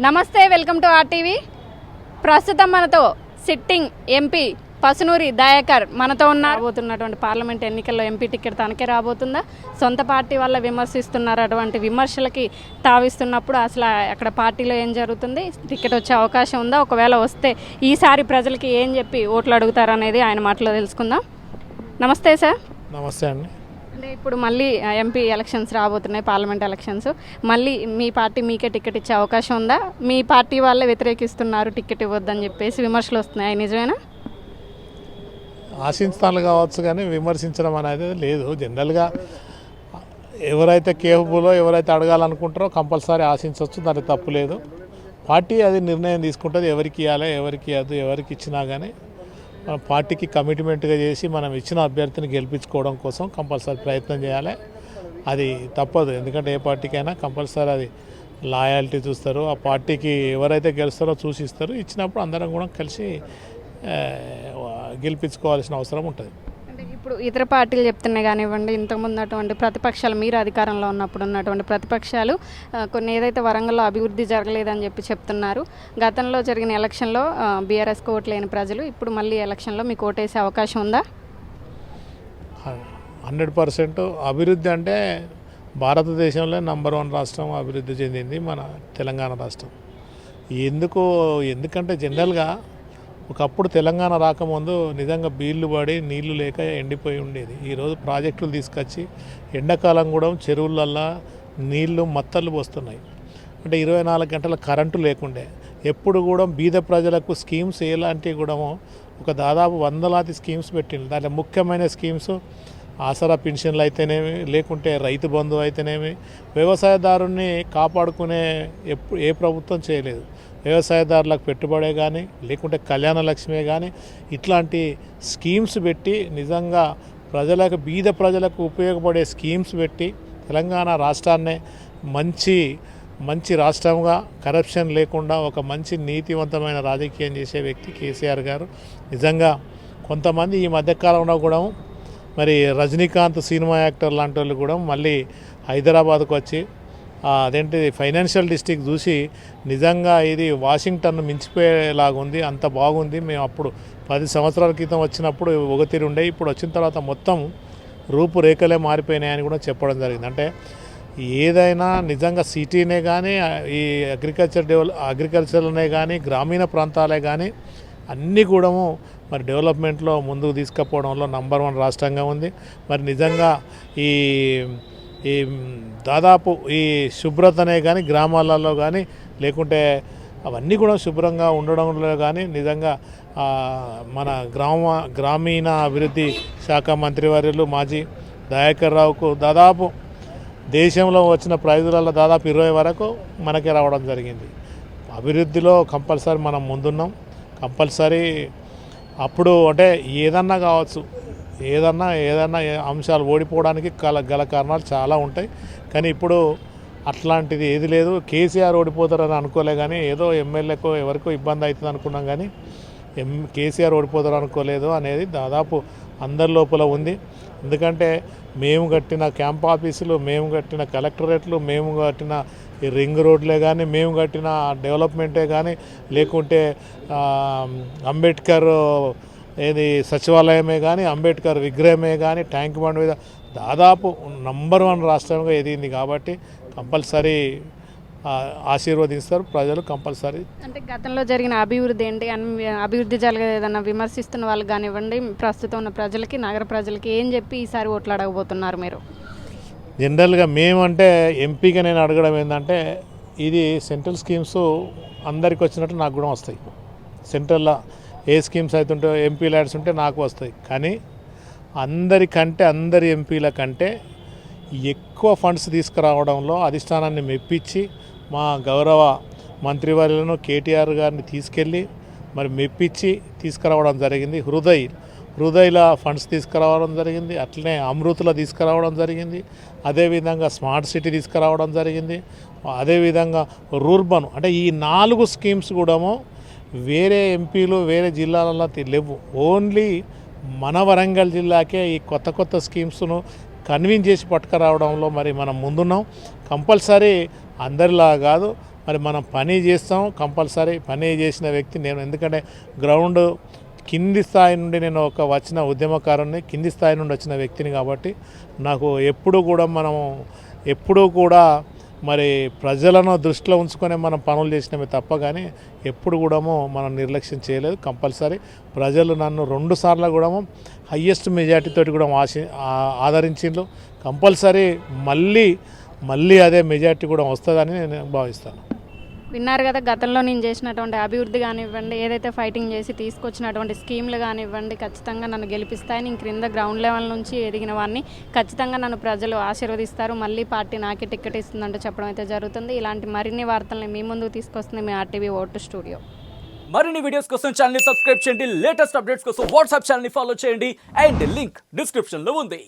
నమస్తే welcome to RTV. ప్రస్తుతం మనతో సిట్టింగ్ ఎంపీ పసునూరి దయాకర్ మనతో ఉన్నారు. రాబోతున్నటువంటి పార్లమెంట్ ఎన్నికల్లో ఎంపీ టికెట్ తనకే రాబోతుందా? సొంత పార్టీ వల్ల విమర్శిస్తున్నారు. అటువంటి విమర్శలకి తావిస్తున్నప్పుడు అసలు అక్కడ పార్టీలో ఏం జరుగుతుంది? టికెట్ వచ్చే అవకాశం ఉందా? ఒకవేళ వస్తే ఈసారి ప్రజలకి ఏం చెప్పి ఓట్లు అడుగుతారనేది ఆయన మాటలో తెలుసుకుందాం. నమస్తే సార్. నమస్తే అండి. అంటే ఇప్పుడు మళ్ళీ ఎంపీ ఎలక్షన్స్ రాబోతున్నాయి పార్లమెంట్ ఎలక్షన్స్ మళ్ళీ మీ పార్టీ మీకే టికెట్ ఇచ్చే అవకాశం ఉందా? మీ పార్టీ వాళ్ళే వ్యతిరేకిస్తున్నారు టికెట్ ఇవ్వద్దని చెప్పేసి విమర్శలు వస్తున్నాయి. నిజమేనా? ఆశించాలి కావచ్చు కానీ విమర్శించడం అనేది లేదు. జనరల్గా ఎవరైతే కేపబులో ఎవరైతే అడగాలనుకుంటారో కంపల్సరీ ఆశించవచ్చు దానికి తప్పు లేదు. పార్టీ అది నిర్ణయం తీసుకుంటుంది. ఎవరికి ఇవ్వాలి ఎవరికి ఇవ్వద్దు ఎవరికి ఇచ్చినా కానీ మన పార్టీకి కమిట్మెంట్గా చేసి మనం ఇచ్చిన అభ్యర్థిని గెలిపించుకోవడం కోసం కంపల్సరీ ప్రయత్నం చేయాలి. అది తప్పదు. ఎందుకంటే ఏ పార్టీకైనా కంపల్సరీ అది లాయాలిటీ చూస్తారు. ఆ పార్టీకి ఎవరైతే గెలుస్తారో చూసిస్తారు. ఇచ్చినప్పుడు అందరం కూడా కలిసి గెలిపించుకోవాల్సిన అవసరం ఉంటుంది. ఇప్పుడు ఇతర పార్టీలు చెప్తున్నాయి కానివ్వండి ఇంతకుముందు ఉన్నటువంటి ప్రతిపక్షాలు మీరు అధికారంలో ఉన్నప్పుడు ఉన్నటువంటి ప్రతిపక్షాలు కొన్ని ఏదైతే వరంగల్లో అభివృద్ధి జరగలేదని చెప్పి చెప్తున్నారు. గతంలో జరిగిన ఎలక్షన్లో బీఆర్ఎస్ ఓట్లేని ప్రజలు ఇప్పుడు మళ్ళీ ఎలక్షన్లో మీకు ఓటేసే అవకాశం ఉందా? Hundred percent. అభివృద్ధి అంటే భారతదేశంలో నంబర్ వన్ రాష్ట్రం అభివృద్ధి చెందింది మన తెలంగాణ రాష్ట్రం. ఎందుకు ఎందుకంటే జనరల్గా ఒకప్పుడు తెలంగాణ రాకముందు నిజంగా బీళ్ళు పడి నీళ్ళు లేక ఎండిపోయి ఉండేది. ఈరోజు ప్రాజెక్టులు తీసుకొచ్చి ఎండాకాలం కూడా చెరువులల్లా నీళ్ళు మత్తలు పోస్తున్నాయి. అంటే ఇరవై నాలుగు గంటల కరెంటు లేకుండే. ఎప్పుడు కూడా బీద ప్రజలకు స్కీమ్స్ ఎలాంటివి కూడా ఒక దాదాపు వందలాది స్కీమ్స్ పెట్టింది దాంట్లో ముఖ్యమైన స్కీమ్స్ ఆసరా పెన్షన్లు అయితేనేమి లేకుంటే రైతు బంధు అయితేనేమి వ్యవసాయదారుణ్ణి కాపాడుకునే ఎప్పుడు ఏ ప్రభుత్వం చేయలేదు. వ్యవసాయదారులకు పెట్టుబడే కానీ లేకుంటే కళ్యాణ లక్ష్మే కానీ ఇట్లాంటి స్కీమ్స్ పెట్టి నిజంగా ప్రజలకు బీద ప్రజలకు ఉపయోగపడే స్కీమ్స్ పెట్టి తెలంగాణ రాష్ట్రాన్నే మంచి మంచి రాష్ట్రంగా కరప్షన్ లేకుండా ఒక మంచి నీతివంతమైన రాజకీయం చేసే వ్యక్తి కేసీఆర్ గారు. నిజంగా కొంతమంది ఈ మధ్యకాలంలో కూడా మరి రజనీకాంత్ సినిమా యాక్టర్ లాంటి వాళ్ళు కూడా మళ్ళీ హైదరాబాద్కు వచ్చి అదేంటి ఫైనాన్షియల్ డిస్టిక్ చూసి నిజంగా ఇది వాషింగ్టన్ మించిపోయేలాగా ఉంది అంత బాగుంది. మేము అప్పుడు పది సంవత్సరాల క్రితం వచ్చినప్పుడు ఒక ఉండే ఇప్పుడు వచ్చిన తర్వాత మొత్తం రూపురేఖలే మారిపోయినాయని కూడా చెప్పడం జరిగింది. అంటే ఏదైనా నిజంగా సిటీనే కానీ ఈ అగ్రికల్చర్ డెవలప్ అగ్రికల్చర్నే కానీ గ్రామీణ ప్రాంతాలే కానీ అన్నీ కూడాము మరి డెవలప్మెంట్లో ముందుకు తీసుకుపోవడంలో నంబర్ వన్ రాష్ట్రంగా ఉంది. మరి నిజంగా ఈ ఈ దాదాపు ఈ శుభ్రతనే కానీ గ్రామాలలో కానీ లేకుంటే అవన్నీ కూడా శుభ్రంగా ఉండడంలో కానీ నిజంగా మన గ్రామ గ్రామీణ అభివృద్ధి శాఖ మంత్రివర్యులు మాజీ దయాకర్ రావుకు దాదాపు దేశంలో వచ్చిన ప్రైజులలో దాదాపు ఇరవై వరకు మనకి రావడం జరిగింది. అభివృద్ధిలో కంపల్సరీ మనం ముందున్నాం. కంపల్సరీ అప్పుడు అంటే ఏదన్నా కావచ్చు ఏదన్నా ఏదన్నా అంశాలు ఓడిపోవడానికి గల గల కారణాలు చాలా ఉంటాయి. కానీ ఇప్పుడు అట్లాంటిది ఏది లేదు. కేసీఆర్ ఓడిపోతారని అనుకోలే కానీ ఏదో ఎమ్మెల్యేకో ఎవరికో ఇబ్బంది అవుతుంది అనుకున్నాం కానీ ఎం కేసీఆర్ ఓడిపోతారు అనుకోలేదు అనేది దాదాపు అందరి లోపల ఉంది. ఎందుకంటే మేము కట్టిన క్యాంప్ ఆఫీసులు మేము కట్టిన కలెక్టరేట్లు మేము కట్టిన ఈ రింగ్ రోడ్లే కానీ మేము కట్టిన డెవలప్మెంటే కానీ లేకుంటే అంబేద్కర్ ఏది సచివాలయమే కానీ అంబేద్కర్ విగ్రహమే కానీ ట్యాంక్ బండ్ మీద దాదాపు నంబర్ వన్ రాష్ట్రంగా ఎదిగింది కాబట్టి కంపల్సరీ ఆశీర్వదిస్తారు ప్రజలు కంపల్సరీ. అంటే గతంలో జరిగిన అభివృద్ధి ఏంటి? అని అభివృద్ధి జరగదు ఏదన్నా విమర్శిస్తున్న వాళ్ళకి కానివ్వండి ప్రస్తుతం ఉన్న ప్రజలకి నగర ప్రజలకి ఏం చెప్పి ఈసారి ఓట్లు అడగబోతున్నారు మీరు? జనరల్గా మేమంటే ఎంపీగా నేను అడగడం ఏంటంటే ఇది సెంట్రల్ స్కీమ్స్ అందరికి వచ్చినట్టు నాకు కూడా వస్తాయి. సెంట్రల్లో ఏ స్కీమ్స్ అవుతుంటే ఎంపీ ల్యాడ్స్ ఉంటే నాకు వస్తాయి. కానీ అందరికంటే అందరి ఎంపీల కంటే ఎక్కువ ఫండ్స్ తీసుకురావడంలో అధిష్టానాన్ని మెప్పించి మా గౌరవ మంత్రివర్యులను కేటీఆర్ గారిని తీసుకెళ్ళి మరి మెప్పించి తీసుకురావడం జరిగింది. హృదయ్ హృదయల ఫండ్స్ తీసుకురావడం జరిగింది. అట్లనే అమృతుల తీసుకురావడం జరిగింది. అదేవిధంగా స్మార్ట్ సిటీ తీసుకురావడం జరిగింది. అదేవిధంగా రూర్బన్ అంటే ఈ నాలుగు స్కీమ్స్ కూడాము వేరే ఎంపీలు వేరే జిల్లాలలో లేవు. ఓన్లీ మన వరంగల్ జిల్లాకే ఈ కొత్త కొత్త స్కీమ్స్ను కన్విన్స్ చేసి పట్టుకురావడంలో మరి మనం ముందున్నాం. కంపల్సరీ అందరిలా కాదు మరి మనం పని చేస్తాం. కంపల్సరీ పని చేసిన వ్యక్తి నేను. ఎందుకంటే గ్రౌండ్ కింది స్థాయి నుండి నేను ఒక వచ్చిన ఉద్యమకారుని కింది స్థాయి నుండి వచ్చిన వ్యక్తిని కాబట్టి నాకు ఎప్పుడు కూడా మనం ఎప్పుడూ కూడా మరి ప్రజలను దృష్టిలో ఉంచుకొని మనం పనులు చేసినవి తప్ప కానీ ఎప్పుడు కూడా మనం నిర్లక్ష్యం చేయలేదు కంపల్సరీ. ప్రజలు నన్ను రెండు సార్లు కూడా హయ్యెస్ట్ మెజార్టీతో కూడా ఆశ ఆదరించిండ్రు. కంపల్సరీ మళ్ళీ మళ్ళీ అదే మెజార్టీ కూడా వస్తుందని నేను భావిస్తాను. విన్నారు కదా గతంలో నేను చేసినటువంటి అభివృద్ధి కానివ్వండి ఏదైతే ఫైటింగ్ చేసి తీసుకొచ్చినటువంటి స్కీమ్లు కానివ్వండి ఖచ్చితంగా నన్ను గెలిపిస్తాయి నేను క్రింద గ్రౌండ్ లెవెల్ నుంచి ఎదిగిన వాడిని ఖచ్చితంగా నన్ను ప్రజలు ఆశీర్వదిస్తారు. మళ్ళీ పార్టీ నాకే టికెట్ ఇస్తుందంటూ చెప్పడం అయితే జరుగుతుంది. ఇలాంటి మరిన్ని వార్తల్ని మీ ముందుకు తీసుకొస్తుంది మీ ఆర్టీవీ ఓటు స్టూడియో. మరిన్ని వీడియోస్ కోసం ఛానల్ సబ్స్క్రైబ్ చేయండి. లేటెస్ట్ అప్డేట్స్ కోసం వాట్సాప్ ఛానల్ ఫాలో చేయండి. అండ్ లింక్ డిస్క్రిప్షన్లో ఉంది.